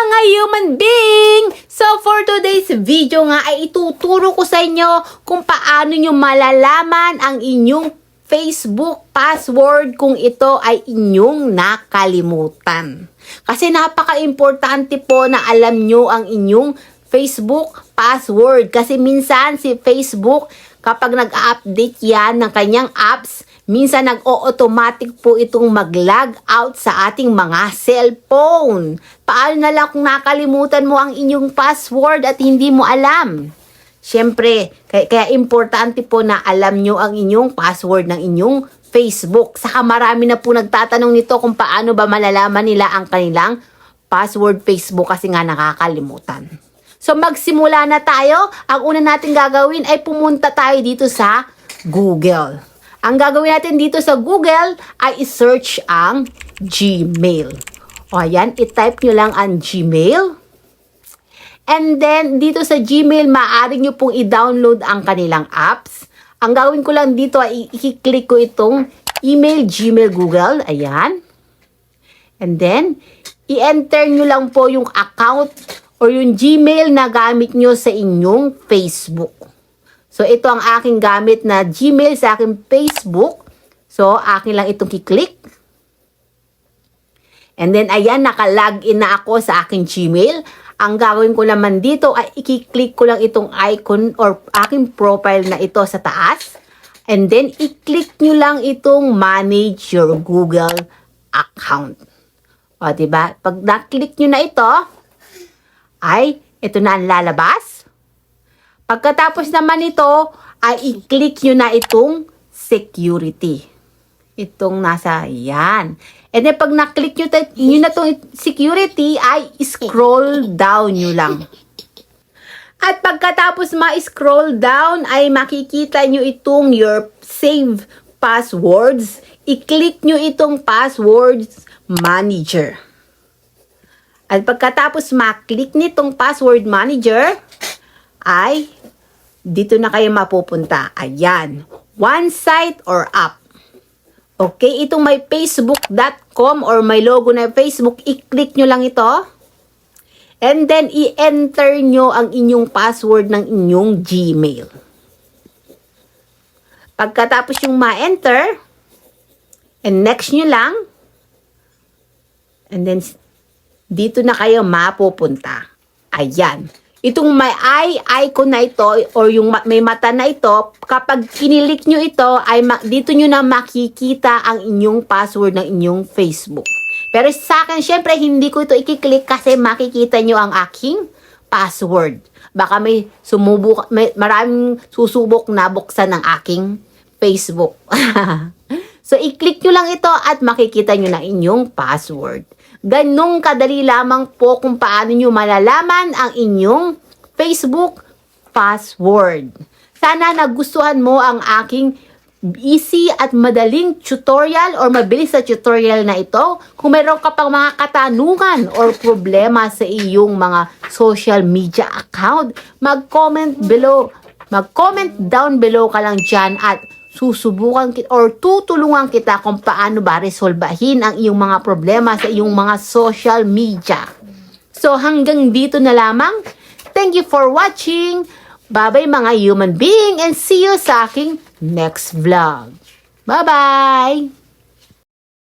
mga human being! So for today's video nga ay ituturo ko sa inyo kung paano nyo malalaman ang inyong Facebook password kung ito ay inyong nakalimutan. Kasi napaka-importante po na alam nyo ang inyong Facebook password. Kasi minsan si Facebook kapag nag-update yan ng kanyang apps, minsan nag-o-automatic po itong mag-log out sa ating mga cellphone. Paano na lang kung nakalimutan mo ang inyong password at hindi mo alam? Siyempre, kaya, kaya importante po na alam nyo ang inyong password ng inyong Facebook. Saka marami na po nagtatanong nito kung paano ba malalaman nila ang kanilang password Facebook kasi nga nakakalimutan. So magsimula na tayo. Ang una natin gagawin ay pumunta tayo dito sa Google. Ang gagawin natin dito sa Google ay i-search ang Gmail. O ayan, i-type nyo lang ang Gmail. And then, dito sa Gmail, maaari nyo pong i-download ang kanilang apps. Ang gawin ko lang dito ay i-click ko itong email Gmail Google. Ayan. And then, i-enter nyo lang po yung account or yung Gmail na gamit nyo sa inyong Facebook. So, ito ang aking gamit na Gmail sa aking Facebook. So, akin lang itong kiklik. And then, ayan, naka-login na ako sa aking Gmail. Ang gagawin ko naman dito ay i-click ko lang itong icon or aking profile na ito sa taas. And then, i-click nyo lang itong manage your Google account. O, diba? Pag na-click nyo na ito, ay, ito na ang lalabas. Pagkatapos naman ito, ay i-click nyo na itong security. Itong nasa, yan. And then pag na-click nyo, yun na itong security, ay scroll down nyo lang. At pagkatapos ma-scroll down, ay makikita nyo itong your save passwords. I-click nyo itong passwords manager. At pagkatapos maklik nitong password manager, ay dito na kayo mapupunta. Ayan. One site or app. Okay, itong may facebook.com or may logo na Facebook, i-click nyo lang ito. And then, i-enter nyo ang inyong password ng inyong Gmail. Pagkatapos yung ma-enter, and next nyo lang, and then, dito na kayo mapupunta. Ayan. Itong may eye icon na ito or yung ma- may mata na ito, kapag kinilik nyo ito, ay dito nyo na makikita ang inyong password ng inyong Facebook. Pero sa akin, syempre, hindi ko ito ikiklik kasi makikita nyo ang aking password. Baka may sumubok, may maraming susubok na buksan ng aking Facebook. so, i-click nyo lang ito at makikita nyo na inyong password. Ganong kadali lamang po kung paano nyo malalaman ang inyong Facebook password. Sana nagustuhan mo ang aking easy at madaling tutorial or mabilis na tutorial na ito. Kung meron ka pang mga katanungan or problema sa iyong mga social media account, mag-comment below. Mag-comment down below ka lang dyan at susubukan kita or tutulungan kita kung paano ba resolbahin ang iyong mga problema sa iyong mga social media. So hanggang dito na lamang. Thank you for watching. Bye-bye mga human being and see you sa aking next vlog. Bye-bye!